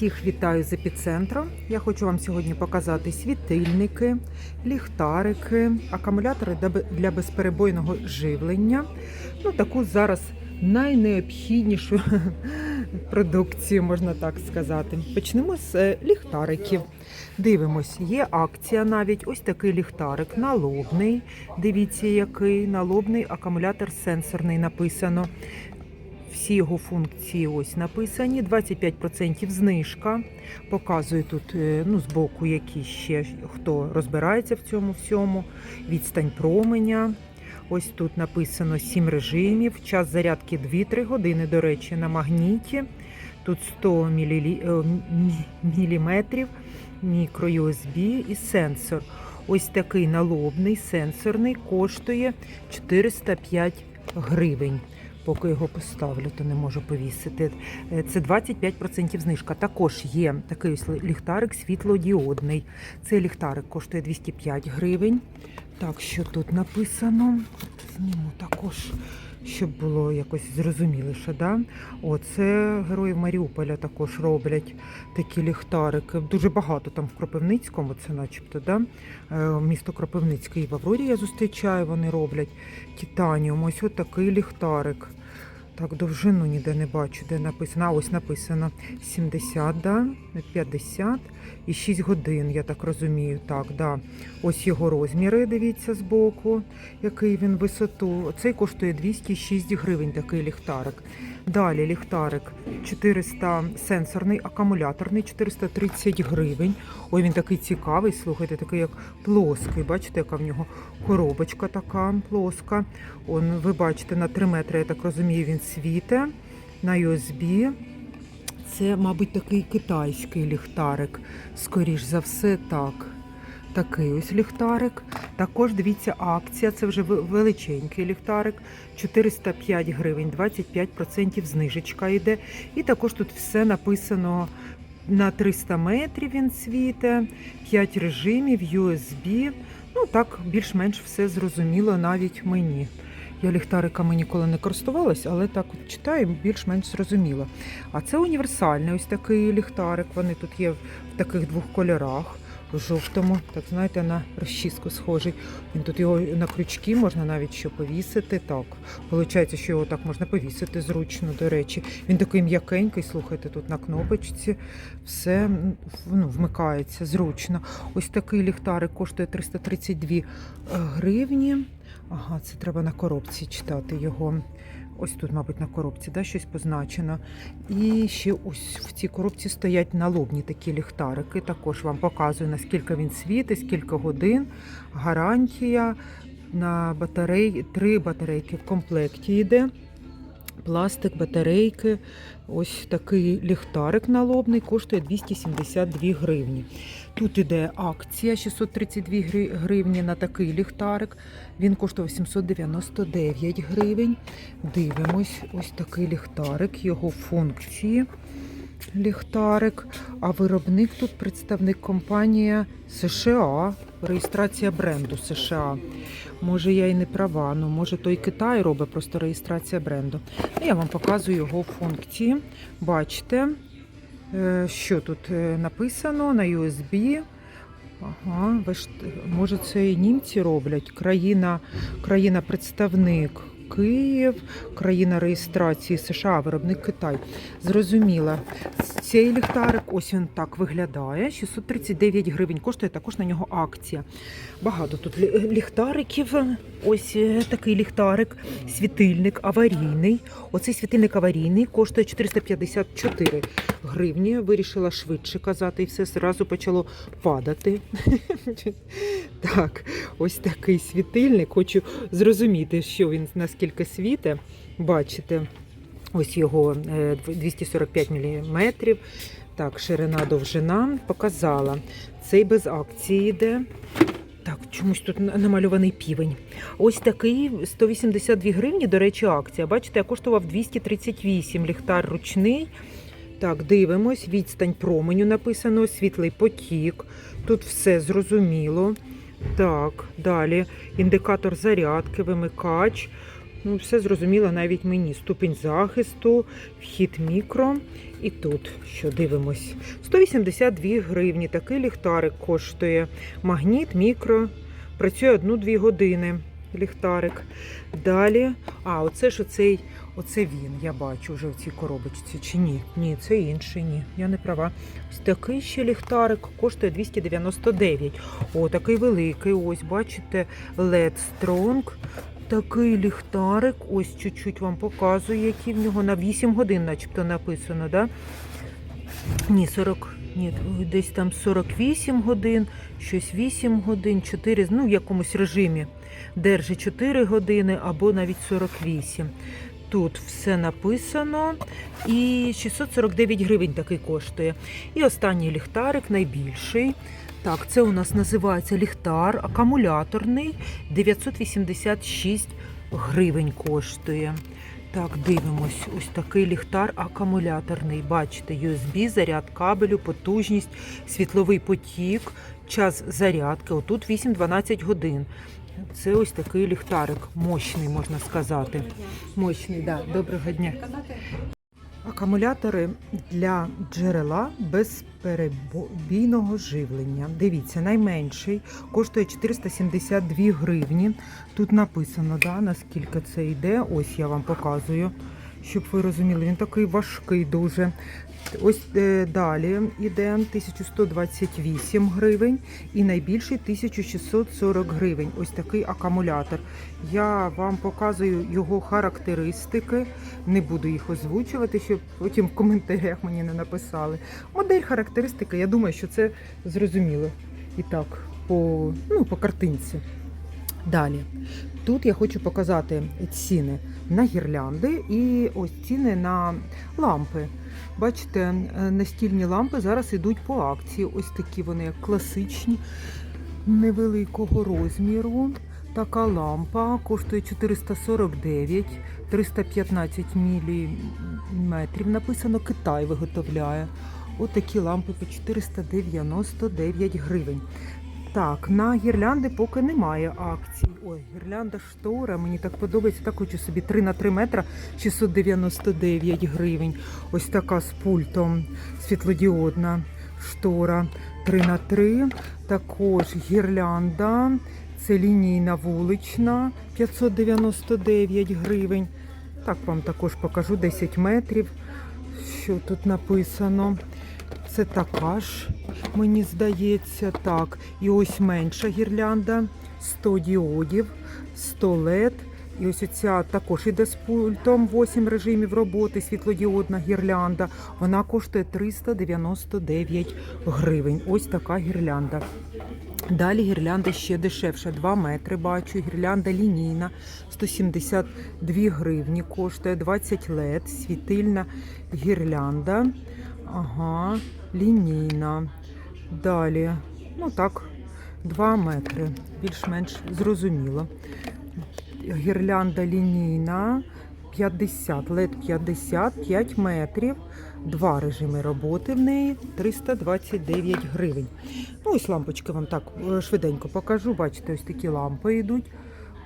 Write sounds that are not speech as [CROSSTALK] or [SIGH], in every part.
Всіх вітаю з епіцентру. Я хочу вам сьогодні показати світильники, ліхтарики, акумулятори для безперебойного живлення. Ну, таку зараз найнеобхіднішу [LAUGHS] продукцію, можна так сказати. Почнемо з е, ліхтариків. Дивимось, є акція навіть. Ось такий ліхтарик налобний. Дивіться, який налобний акумулятор сенсорний написано. Всі його функції ось написані. 25% знижка. Показую тут е, ну, збоку, які ще хто розбирається в цьому всьому. Відстань променя. Ось тут написано 7 режимів. Час зарядки 2-3 години, до речі, на магніті. Тут 100 мілілі... е, міліметрів, мікро USB і сенсор. Ось такий налобний сенсорний коштує 405 гривень. Поки його поставлю, то не можу повісити. Е, Це 25% знижка. Також є такий ось ліхтарик світлодіодний. Цей ліхтарик коштує 205 гривень. Так, що тут написано? Зніму також, щоб було якось зрозуміліше. Да? Оце герої Маріуполя також роблять такі ліхтарики. Дуже багато там в Кропивницькому, це начебто, да? Е, місто Кропивницьке і в Аврорі я зустрічаю, вони роблять титаніум. Ось отакий такий ліхтарик. Так, довжину ніде не бачу, де написано. А ось написано 70, да? 50 і 6 годин, я так розумію. Так, да. Ось його розміри, дивіться збоку, який він висоту. Цей коштує 206 гривень, такий ліхтарик. Далі ліхтарик 400 сенсорний, акумуляторний, 430 гривень. Ой, він такий цікавий, слухайте, такий як плоский. Бачите, яка в нього коробочка така плоска. Он, ви бачите, на 3 метри, я так розумію, він світе на USB. Це, мабуть, такий китайський ліхтарик. Скоріш за все, так. Такий ось ліхтарик. Також дивіться, акція. Це вже величенький ліхтарик. 405 гривень, 25% знижечка йде. І також тут все написано на 300 метрів він світе, 5 режимів, USB. Ну так, більш-менш все зрозуміло навіть мені. Я ліхтариками ніколи не користувалась, але так от читаю, більш-менш зрозуміло. А це універсальний ось такий ліхтарик. Вони тут є в таких двох кольорах. В жовтому, так знаєте, на розчіску схожий. Він тут його на крючки можна навіть що повісити. Так, виходить, що його так можна повісити зручно, до речі. Він такий м'якенький, слухайте, тут на кнопочці все ну, вмикається зручно. Ось такий ліхтарик коштує 332 е, гривні. Ага, це треба на коробці читати його. Ось тут, мабуть, на коробці да, щось позначено. І ще ось в цій коробці стоять налобні такі ліхтарики. Також вам показую, наскільки він світить, скільки годин. Гарантія на батареї, три батарейки в комплекті йде. Пластик, батарейки. Ось такий ліхтарик налобний коштує 272 гривні. Тут іде акція 632 гри- гривні на такий ліхтарик. Він коштує 899 гривень. Дивимось, ось такий ліхтарик, його функції. Ліхтарик. А виробник тут представник компанія США. Реєстрація бренду США. Може, я і не права, ну може той Китай робить просто реєстрація бренду. Я вам показую його функції. Бачите, що тут е, написано на USB. Ага, може, це і німці роблять. Країна, країна представник Київ, країна реєстрації США, виробник Китай. Зрозуміла. Цей ліхтарик, ось він так виглядає. 639 гривень коштує також на нього акція. Багато тут ліхтариків. Ось е, такий ліхтарик, світильник аварійний. Оцей світильник аварійний коштує 454 гривні. Вирішила швидше казати, і все зразу почало падати. [LAUGHS] Так, ось такий світильник. Хочу зрозуміти, що він наскільки світе. Бачите, ось його е, 245 мм. Так, ширина, довжина показала. Цей без акції йде. Так, чомусь тут намальований півень. Ось такий 182 гривні, до речі, акція. Бачите, я коштував 238 ліхтар ручний. Так, дивимось, відстань променю написано, світлий потік. Тут все зрозуміло. Так, далі індикатор зарядки, вимикач. Ну, все зрозуміло навіть мені. Ступінь захисту, вхід мікро. І тут, що дивимось, 182 гривні. Такий ліхтарик коштує. Магніт, мікро. Працює 1-2 години. Ліхтарик. Далі. А, оце ж оцей, оце він, я бачу вже в цій коробочці. Чи ні? Ні, це інший, ні. Я не права. Ось такий ще ліхтарик коштує 299. О, такий великий. Ось, бачите, LED Strong. Такий ліхтарик. Ось чуть-чуть вам показую, який в нього на 8 годин, начебто написано, да? Ні, 40, ні, десь там 48 годин, щось 8 годин, 4, ну в якомусь режимі. Держить 4 години або навіть 48. Тут все написано. І 649 гривень такий коштує. І останній ліхтарик найбільший. Так, це у нас називається ліхтар акумуляторний. 986 гривень коштує. Так, дивимось. Ось такий ліхтар акумуляторний. Бачите, USB, заряд кабелю, потужність, світловий потік, час зарядки. Отут 8-12 годин. Це ось такий ліхтарик. Мощний, можна сказати. Мощний, да. Доброго дня. Акумулятори для джерела безперебійного живлення. Дивіться, найменший коштує 472 гривні. Тут написано, да, наскільки це йде. Ось я вам показую, щоб ви розуміли. Він такий важкий дуже. Ось е, далі йде 1128 гривень і найбільший 1640 гривень. Ось такий акумулятор. Я вам показую його характеристики. Не буду їх озвучувати, щоб потім в коментарях мені не написали. Модель характеристики, я думаю, що це зрозуміло. І так, по, ну, по картинці. Далі. Тут я хочу показати ціни на гірлянди і ось ціни на лампи. Бачите, е, настільні лампи зараз йдуть по акції. Ось такі вони як класичні, невеликого розміру. Така лампа коштує 449, 315 мм. Написано Китай виготовляє. Отакі лампи по 499 гривень. Так, на гірлянди поки немає акцій. Ой, гірлянда штора, мені так подобається. Так хочу собі 3 на 3 метра 699 гривень. Ось така з пультом світлодіодна штора 3 на 3. Також гірлянда. Це лінійна вулична 599 гривень. Так вам також покажу 10 метрів. Що тут написано? Це така ж, мені здається, так. І ось менша гірлянда, 100 діодів, 100 LED. І ось ця також іде з пультом 8 режимів роботи, світлодіодна гірлянда. Вона коштує 399 гривень. Ось така гірлянда. Далі гірлянда ще дешевша, 2 метри бачу. Гірлянда лінійна, 172 гривні коштує, 20 LED, світильна гірлянда. Ага, лінійна. Далі, ну так, 2 метри, більш-менш зрозуміло. Гірлянда лінійна 50, LED 50, 5 метрів, два режими роботи в неї, 329 гривень. Ну, ось лампочки вам так е, швиденько покажу. Бачите, ось такі лампи йдуть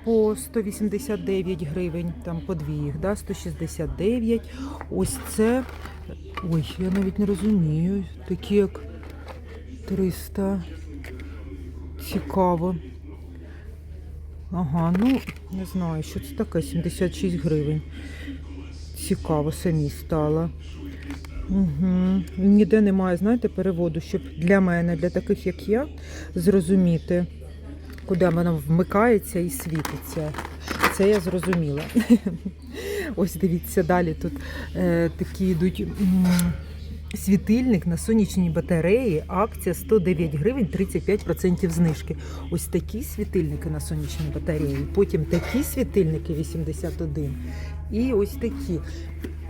по 189 гривень, там по дві їх, да, 169. Ось це. Ой, я навіть не розумію. Такі як 300. Цікаво. Ага, ну не знаю, що це таке, 76 гривень. Цікаво, самі стало. Угу. Ніде немає, знаєте, переводу, щоб для мене, для таких як я, зрозуміти, куди вона вмикається і світиться. Це я зрозуміла. [LAUGHS] [LAUGHS] Ось дивіться, далі тут е, такі йдуть. Світильник на сонячній батареї, акція 109 гривень 35% знижки. Ось такі світильники на сонячній батареї, потім такі світильники 81 і ось такі.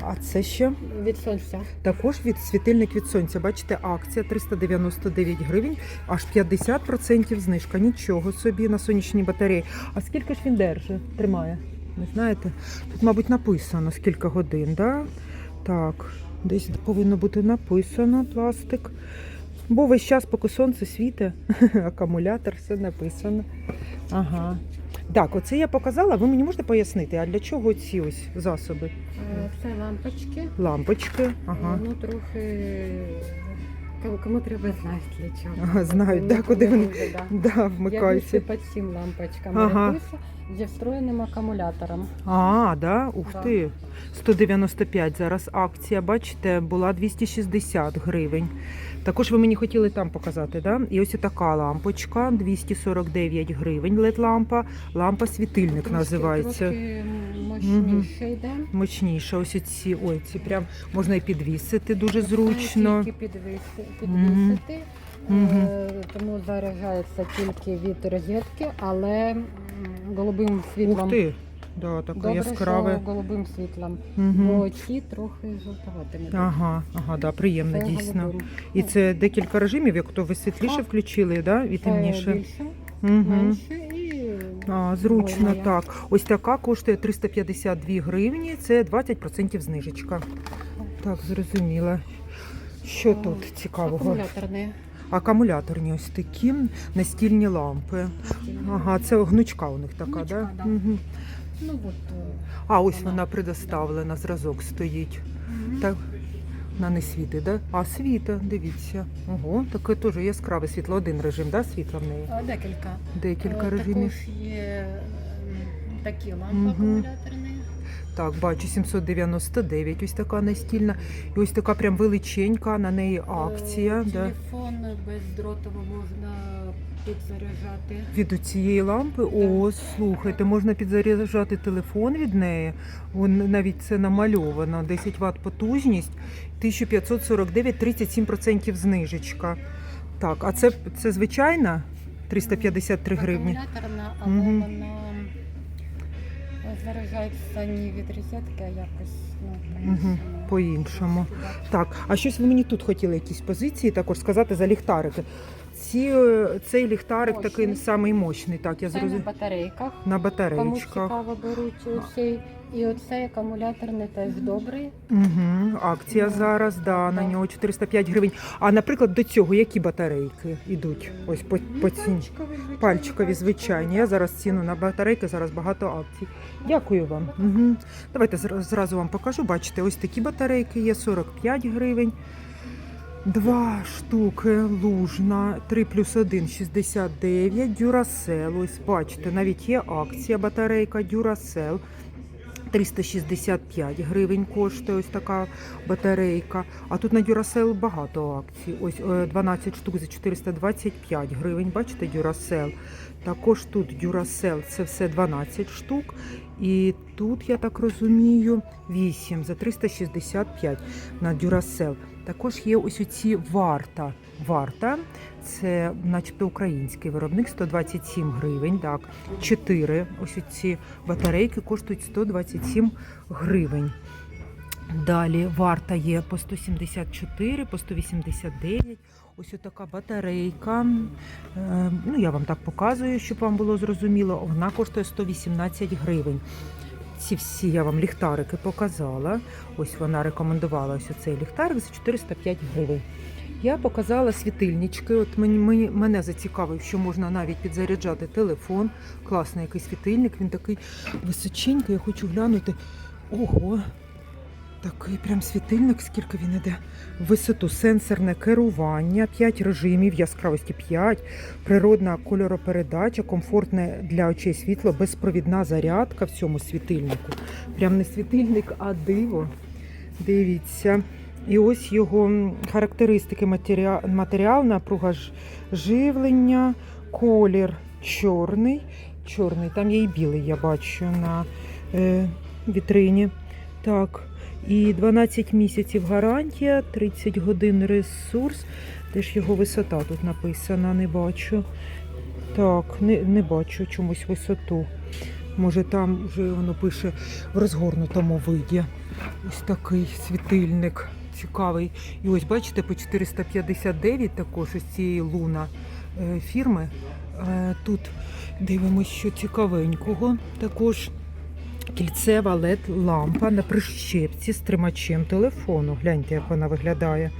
А це що? Від сонця. Також від світильник від сонця. Бачите, акція 399 гривень, аж 50% знижка. Нічого собі на сонячній батареї. А скільки ж він держить? Тримає? Не знаєте? Тут, мабуть, написано скільки годин, да? Так, десь повинно бути написано пластик. Бо весь час, поки сонце світить, [LAUGHS] акумулятор, все написано. Ага. Так, оце я показала. Ви мені можете пояснити, а для чого ці ось засоби? Е, Це лампочки. Лампочки. Ага. Ну трохи кому, кому треба знати для чого. Ага, знають, да, куди вони да. Я вмикаються. більше під цим лампочкам Ага. ага. зі встроєним акумулятором. А, да? Ух Да. ти. 195 зараз акція, бачите, була 260 гривень. Також ви мені хотіли там показати, да? І ось така лампочка, 249 гривень, LED-лампа, лампа світильник Трошки- називається. Трошки мощніше йде. Мощніша. Ось ці, ой, ці прям можна і підвісити дуже зручно. Тільки Мгм. Підвісити. Мгм. Е, Тому заряджається тільки від розетки, але м, голубим світлом. Ух ти. Да, таке Добре, яскраве. що голубим світлом. Угу. Бо ті трохи жовтуватими. Ага, ага, да, приємно Це дійсно. голубим. І це декілька режимів, як то ви світліше Так. включили, да? і темніше. більше, Угу. менше і А, зручно Ой, моя. так. Ось така коштує 352 гривні, це 20% знижечка. Так, зрозуміла. Що О, тут цікавого? акумуляторне. Акумуляторні ось такі настільні лампи. Ага, це гнучка у них така, Гнучка, да? да. Угу. Ну от. е, А ось Вона. вона предоставлена, зразок стоїть. мгм. Так, вона не світить, да? А світа, дивіться. Ого, таке теж яскраве світло. Один режим, да, світла в неї? А, Декілька. Декілька Е, режимів. Також є м, такі лампи Мгм. акумуляторні. Так, бачу 799, ось така настільна. І ось така прям величенька, на неї акція. Е, Да. Телефон бездротово можна підзаряджати. Від цієї лампи, о, слухайте, можна підзаряджати телефон від неї. Вон навіть це намальовано. 10 Вт потужність, 1549, 37% знижечка. Так, а це, це звичайна 353 гривні. Акумуляторна, але Мгм. вона заряджається не від розетки, а якось ну, по-іншому. Так, а щось ви мені тут хотіли якісь позиції також сказати за ліхтарики. Ці, е, цей ліхтарик Мощний. такий самий мощний, так, я Це на зрозуміла. батарейках. На Кому батареєчках. цікаво беруть цей. І оцей акумуляторний теж добрий. Угу, акція зараз, да, на нього 405 гривень. А наприклад, до цього які батарейки йдуть? Ось по, по ціні. Пальчикові, звичайні, Пальчикові звичайні. Я зараз ціну на батарейки, зараз багато акцій. Дякую вам. Угу. Давайте зразу вам покажу. Бачите, ось такі батарейки є 45 гривень. Два штуки лужна, 3 плюс 1 69, Дюрасел. Ось бачите, навіть є акція батарейка Дюрасел. 365 гривень коштує ось така батарейка. А тут на Дюрасел багато акцій. Ось е, 12 штук за 425 гривень. Бачите, Дюрасел. Також тут Дюрасел це все 12 штук. І тут, я так розумію, 8 за 365 на Дюрасел. Також є ось оці варта. Варта це, начебто, український виробник 127 гривень. Так, 4 ось ці батарейки коштують 127 гривень. Далі варта є по 174, по 189. Ось така батарейка. Е, Ну, я вам так показую, щоб вам було зрозуміло. Вона коштує 118 гривень. Ці всі я вам ліхтарики показала. Ось вона рекомендувала ось цей ліхтарик за 405 гривень. Я показала світильнички. От мені, мені мене зацікавив, що можна навіть підзаряджати телефон. Класний якийсь світильник. Він такий височенький. Я хочу глянути. Ого, такий прям світильник, скільки він іде. Висоту сенсорне керування, 5 режимів, яскравості 5, природна кольоропередача, комфортне для очей світло, безпровідна зарядка в цьому світильнику. Прям не світильник, а диво. Дивіться. І ось його характеристики матеріал, матеріал напруга живлення, колір чорний. Чорний, там є і білий, я бачу на е, вітрині. Так. І 12 місяців гарантія, 30 годин ресурс. Де ж його висота тут написана, не бачу. Так, не, не бачу чомусь висоту. Може там вже воно пише в розгорнутому виді. Ось такий світильник цікавий. І ось бачите, по 459 також ось цієї луна е, фірми. Е, Тут дивимося, що цікавенького. Також кільцева led лампа на прищепці з тримачем телефону. Гляньте, як вона виглядає.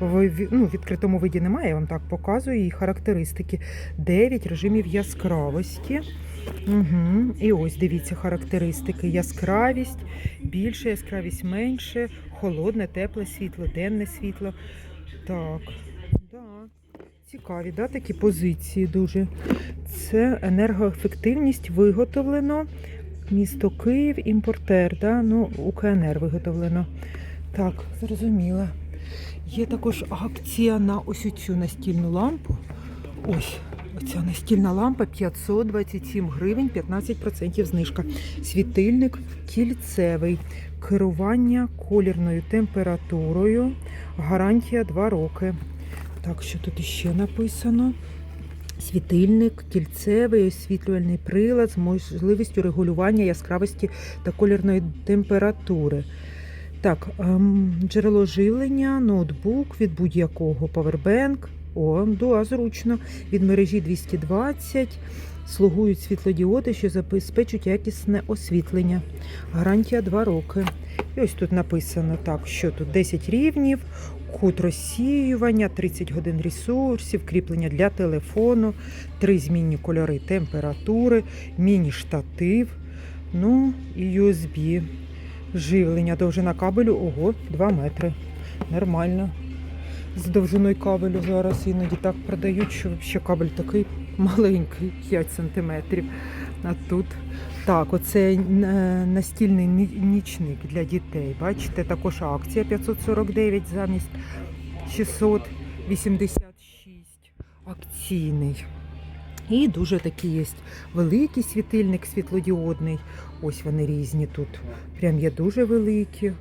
В ну, відкритому виді немає, я вам так показую її характеристики. 9 режимів яскравості. Угу. І ось дивіться характеристики: яскравість, більше яскравість, менше, холодне, тепле світло, денне світло. Так, да. цікаві, да, такі позиції дуже. Це енергоефективність виготовлено. Місто Київ, імпортер, да? ну, УКНР виготовлено. Так, зрозуміла. Є також акція на ось цю настільну лампу. Ось, оця настільна лампа 527 гривень, 15% знижка. Світильник кільцевий, керування колірною температурою, гарантія 2 роки. Так, що тут іще написано? Світильник, кільцевий освітлювальний прилад з можливістю регулювання яскравості та колірної температури. Так, ем, джерело живлення, ноутбук від будь-якого павербенк. О, да, зручно. Від мережі 220 слугують світлодіоди, що забезпечують якісне освітлення. Гарантія 2 роки. І ось тут написано так, що тут 10 рівнів, кут розсіювання, 30 годин ресурсів, кріплення для телефону, три змінні кольори температури, міні-штатив, ну і USB. Живлення, довжина кабелю, ого, 2 метри. Нормально. З довжиною кабелю зараз іноді так продають, що ще кабель такий [LAUGHS] маленький, 5 сантиметрів. А тут так, оце е, настільний нічник для дітей. Бачите, також акція 549 замість 686 акційний. І дуже такий є великий світильник світлодіодний. Ось вони різні тут. Прям є дуже великі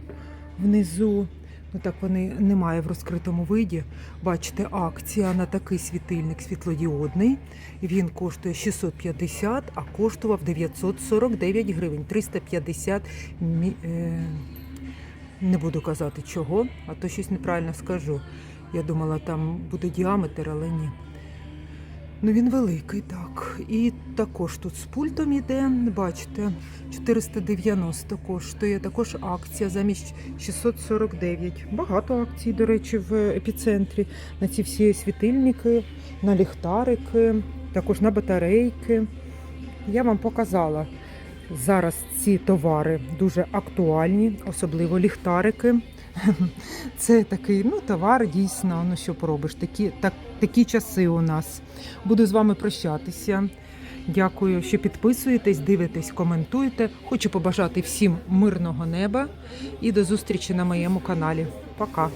внизу. Ну так вони немає в розкритому виді. Бачите, акція на такий світильник світлодіодний. Він коштує 650, а коштував 949 гривень. 350 мі... е... Не буду казати чого, а то щось неправильно скажу. Я думала, там буде діаметр, але ні. Ну він великий, так. І також тут з пультом іде, бачите, 490 коштує. Також акція замість 649. Багато акцій, до речі, в епіцентрі. На ці всі світильники, на ліхтарики, також на батарейки. Я вам показала. Зараз ці товари дуже актуальні, особливо ліхтарики. Це такий ну, товар дійсно, ну що поробиш, такі, так, такі часи у нас. Буду з вами прощатися. Дякую, що підписуєтесь, дивитесь, коментуєте. Хочу побажати всім мирного неба і до зустрічі на моєму каналі. Пока!